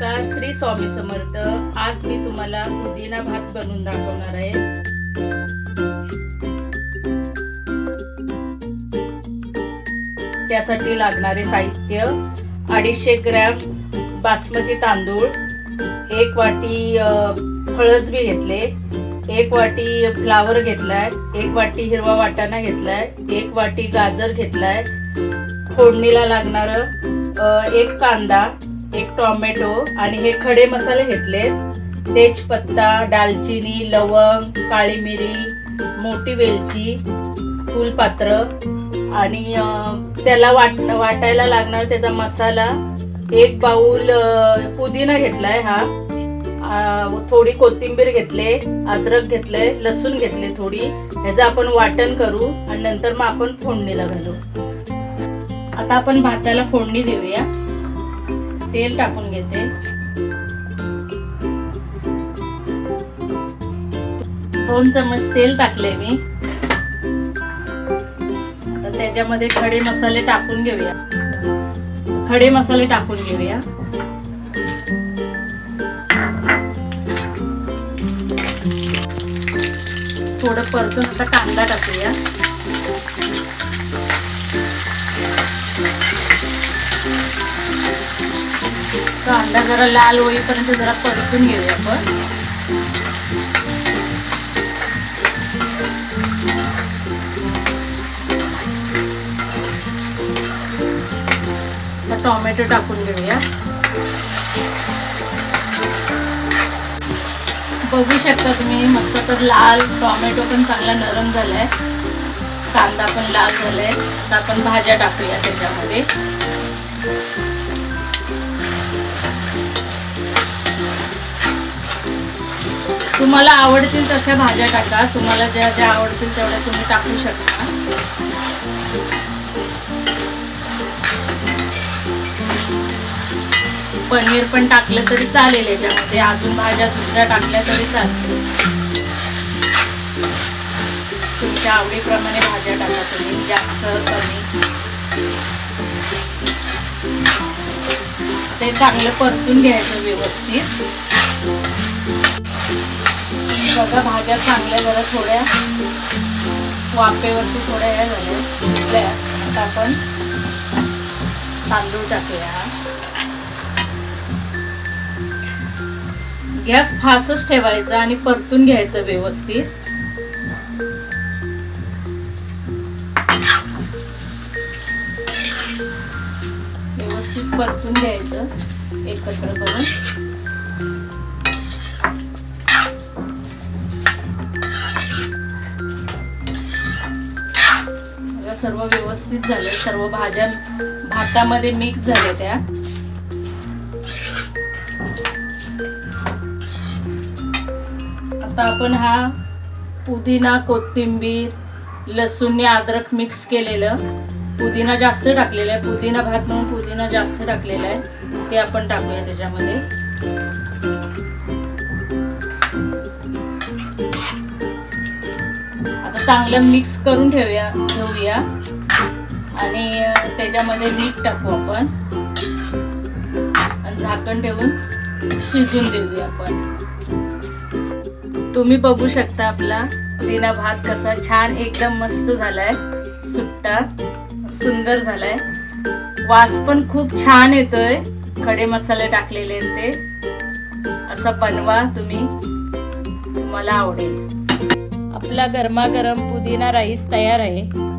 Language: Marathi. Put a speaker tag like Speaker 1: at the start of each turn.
Speaker 1: नमस्कार श्री स्वामी समर्थ. आज मी तुम्हाला पुदिना भात बनवून दाखवणार आहे. त्यासाठी लागणारे साहित्य अडीचशे ग्रॅम बासमती तांदूळ एक वाटी फळस बी घेतले एक वाटी फ्लावर घेतलाय एक वाटी हिरवा वाटाणा घेतलाय एक वाटी गाजर घेतलाय. फोडणीला लागणारं एक कांदा एक टोमॅटो आणि हे खडे मसाले घेतले तेजपत्ता दालचिनी लवंग काळी मिरी मोठी वेलची फुलपात्र आणि त्याला वाट वाटायला लागणार त्याचा मसाला. एक बाऊल पुदिना घेतलाय हा. थोडी कोथिंबीर घेतले अद्रक घेतले लसूण घेतले थोडी. ह्याचं आपण वाटण करू आणि नंतर मग आपण फोडणीला घालू. आता आपण भाताला फोडणी देऊया. तेल टाकून घेते. दोन चमच तेल टाकले मी. आता त्याच्यामध्ये खडे मसाले टाकून घेऊया. खडे मसाले टाकून घेऊया. थोडं परतून आता कांदा टाकूया. कांदा जरा लाल होईपर्यंत जरा परतून घेऊया आपण. टोमॅटो टाकून घेऊया. बघू शकता तुम्ही मस्त तर लाल टोमॅटो पण चांगला नरम झालाय. कांदा पण लाल झालाय. आता आपण भाज्या टाकूया त्याच्यामध्ये. तुम्हाला आवडतील तशा भाज्या टाका. तुम्हाला ज्या ज्या आवडतील तेवढ्या तुम्ही टाकू शकता. पनीर पण टाकलं तरी चालेल याच्यामध्ये. अजून भाज्या दुसऱ्या टाकल्या तरी चालतील तुमच्या आवडीप्रमाणे भाज्या टाका तुम्ही. जास्त कमी. ते चांगलं परतून घ्यायचं व्यवस्थित. बघा भाज्या चांगल्या जरा थोड्या वाफेवरती थोड्या या झाल्या. शिजल्या. आता आपण तांदूळ टाकूया. गॅस फासच ठेवायचा आणि परतून घ्यायचं व्यवस्थित. व्यवस्थित परतून घ्यायचं एकत्र करून. सर्व व्यवस्थित झाले. सर्व भाज्या भातामध्ये मिक्स झाल्या त्या. आता आपण हा पुदिना कोथिंबीर लसूण अद्रक मिक्स केलेलं. पुदिना जास्त टाकलेला आहे. पुदिना भात म्हणून पुदिना जास्त टाकलेला आहे. ते आपण टाकूया त्याच्यामध्ये. चांगलं मिक्स करून ठेवूया ठेवूया. आणि त्याच्यामध्ये मीठ टाकू आपण. आणि झाकण ठेवून शिजून देऊया आपण. तुम्ही बघू शकता आपला पुदिना भात कसा छान एकदम मस्त झालाय सुट्टा सुंदर झालाय. वास पण खूप छान येतोय खडे मसाले टाकलेले आहेत ते. असं बनवा तुम्ही मला आवडेल. आपला गरमागरम पुदिना राईस तयार आहे.